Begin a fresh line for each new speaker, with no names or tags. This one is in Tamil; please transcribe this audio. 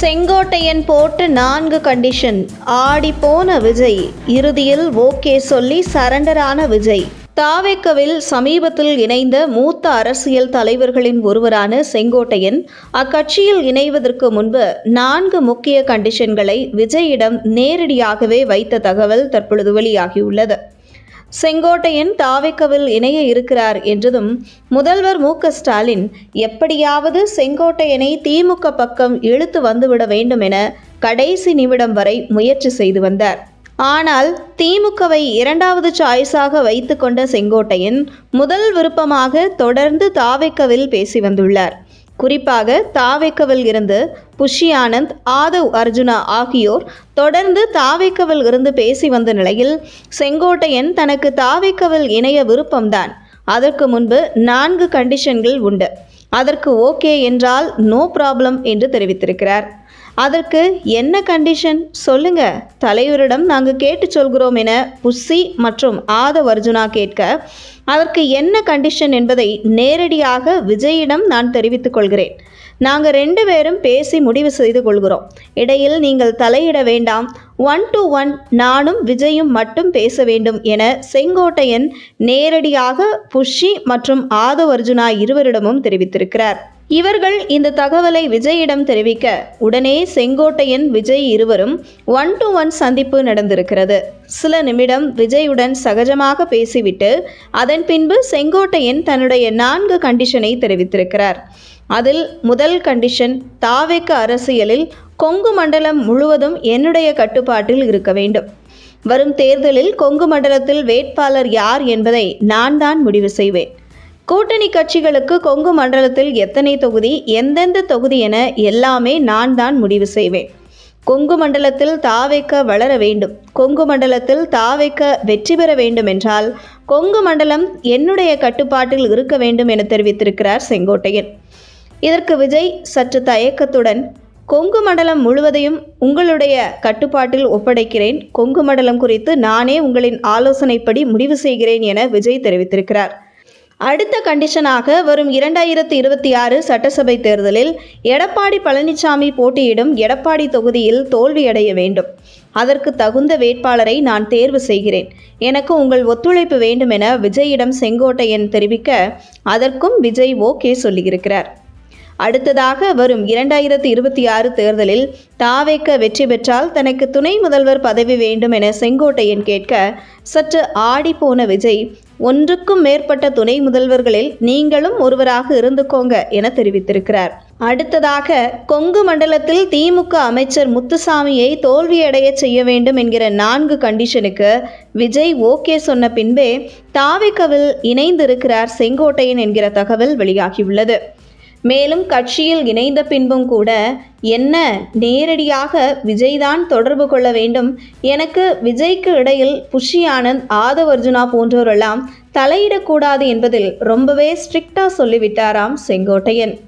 செங்கோட்டையன் போட்டு நான்கு கண்டிஷன் ஆடி போன விஜய். இறுதியில் ஓகே சொல்லி சரண்டரான விஜய். தாவேக்கவில் சமீபத்தில் இணைந்த மூத்த அரசியல் தலைவர்களின் ஒருவரான செங்கோட்டையன் அக்கட்சியில் இணைவதற்கு முன்பு நான்கு முக்கிய கண்டிஷன்களை விஜயிடம் நேரடியாகவே வைத்த தகவல் தற்பொழுது வெளியாகியுள்ளது. செங்கோட்டையன் தாவிக்கவில் இணைய இருக்கிறார் என்றதும் முதல்வர் மு ஸ்டாலின் எப்படியாவது செங்கோட்டையனை திமுக பக்கம் இழுத்து வந்துவிட வேண்டும் என கடைசி நிமிடம் வரை முயற்சி செய்து வந்தார். ஆனால் திமுகவை இரண்டாவது சாய்ஸாக வைத்துக்கொண்ட செங்கோட்டையன் முதல் விருப்பமாக தொடர்ந்து தாவேக்கவில் பேசி வந்துள்ளார். குறிப்பாக தாவேக்கவில் இருந்து புஷி ஆனந்த் ஆதவ் அர்ஜுனா ஆகியோர் தொடர்ந்து தாவேக்கவில் இருந்து பேசி வந்த நிலையில் செங்கோட்டையன் தனக்கு தாவேக்கவில் இணைய விருப்பம்தான். அதற்கு முன்பு நான்கு கண்டிஷன்கள் உண்டு. அதற்கு ஓகே என்றால் நோ ப்ராப்ளம் என்று தெரிவித்திருக்கிறார். அதற்கு என்ன கண்டிஷன்? சொல்லுங்க. தலைவரிடம் நாங்கள் கேட்டு சொல்கிறோம் என புஸ்ஸி மற்றும் ஆதவ் அர்ஜுனா கேட்க அதற்கு என்ன கண்டிஷன் என்பதை நேரடியாக விஜயிடம் நான் தெரிவித்துக் கொள்கிறேன். நாங்கள் ரெண்டு பேரும் பேசி முடிவு செய்து கொள்கிறோம். இடையில் நீங்கள் தலையிட வேண்டாம். ஒன் டு ஒன் நானும் விஜயும் மட்டும் பேச வேண்டும் என செங்கோட்டையன் நேரடியாக புஷி மற்றும் ஆதவ் அர்ஜுனா இருவரிடமும் தெரிவித்திருக்கிறார். இவர்கள் இந்த தகவலை விஜயிடம் தெரிவிக்க உடனே செங்கோட்டையன் விஜய் இருவரும் ஒன் டு ஒன் சந்திப்பு நடந்திருக்கிறது. சில நிமிடம் விஜயுடன் சகஜமாக பேசிவிட்டு அதன் பின்பு செங்கோட்டையன் தன்னுடைய நான்கு கண்டிஷனை தெரிவித்திருக்கிறார். அதில் முதல் கண்டிஷன் தாவேக்கு அரசியலில் கொங்கு மண்டலம் முழுவதும் என்னுடைய கட்டுப்பாட்டில் இருக்க வேண்டும். வரும் தேர்தலில் கொங்கு மண்டலத்தில் வேட்பாளர் யார் என்பதை நான் தான் முடிவு செய்வேன். கூட்டணி கட்சிகளுக்கு கொங்கு மண்டலத்தில் எத்தனை தொகுதி எந்தெந்த தொகுதி என எல்லாமே நான் தான் முடிவு செய்வேன். கொங்கு மண்டலத்தில் தாவைக்க வளர வேண்டும். கொங்கு மண்டலத்தில் தாவைக்க வெற்றி பெற வேண்டும் என்றால் கொங்கு மண்டலம் என்னுடைய கட்டுப்பாட்டில் இருக்க வேண்டும் என தெரிவித்திருக்கிறார் செங்கோட்டையன். இதற்கு விஜய் சற்று தயக்கத்துடன் கொங்கு மண்டலம் முழுவதையும் உங்களுடைய கட்டுப்பாட்டில் ஒப்படைக்கிறேன். கொங்கு மண்டலம் குறித்து நானே உங்களின் ஆலோசனைப்படி முடிவு செய்கிறேன் என விஜய் தெரிவித்திருக்கிறார். அடுத்த கண்டிஷனாக வரும் இரண்டாயிரத்தி இருபத்தி ஆறு சட்டசபை தேர்தலில் எடப்பாடி பழனிசாமி போட்டியிடும் எடப்பாடி தொகுதியில் தோல்வியடைய வேண்டும். அதற்கு தகுந்த வேட்பாளரை நான் தேர்வு செய்கிறேன். எனக்கு உங்கள் ஒத்துழைப்பு வேண்டும் என விஜயிடம் செங்கோட்டையன் தெரிவிக்க அதற்கும் விஜய் ஓகே சொல்லியிருக்கிறார். அடுத்ததாக வரும் இரண்டாயிரத்தி இருபத்தி ஆறு தேர்தலில் தாவேக்க வெற்றி பெற்றால் தனக்கு துணை முதல்வர் பதவி வேண்டும் என செங்கோட்டையன் கேட்க சற்று ஆடிப்போன விஜய் ஒன்றுக்கும் மேற்பட்ட துணை முதல்வர்களில் நீங்களும் ஒருவராக இருந்துக்கோங்க என தெரிவித்திருக்கிறார். அடுத்ததாக கொங்கு மண்டலத்தில் திமுக அமைச்சர் முத்துசாமியை தோல்வியடைய செய்ய வேண்டும் என்கிற நான்கு கண்டிஷனுக்கு விஜய் ஓகே சொன்ன பின்பே தாவிக்கவில் இணைந்திருக்கிறார் செங்கோட்டையன் என்கிற தகவல் வெளியாகியுள்ளது. மேலும் கட்சியில் இணைந்த பின்பும் கூட என்ன நேரடியாக விஜய்தான் தொடர்பு கொள்ள வேண்டும்? எனக்கு விஜய்க்கு இடையில் புஷி ஆனந்த் ஆதவ் அர்ஜுனா போன்றோரெல்லாம் தலையிடக்கூடாது என்பதில் ரொம்பவே ஸ்ட்ரிக்டாக சொல்லிவிட்டாராம் செங்கோட்டையன்.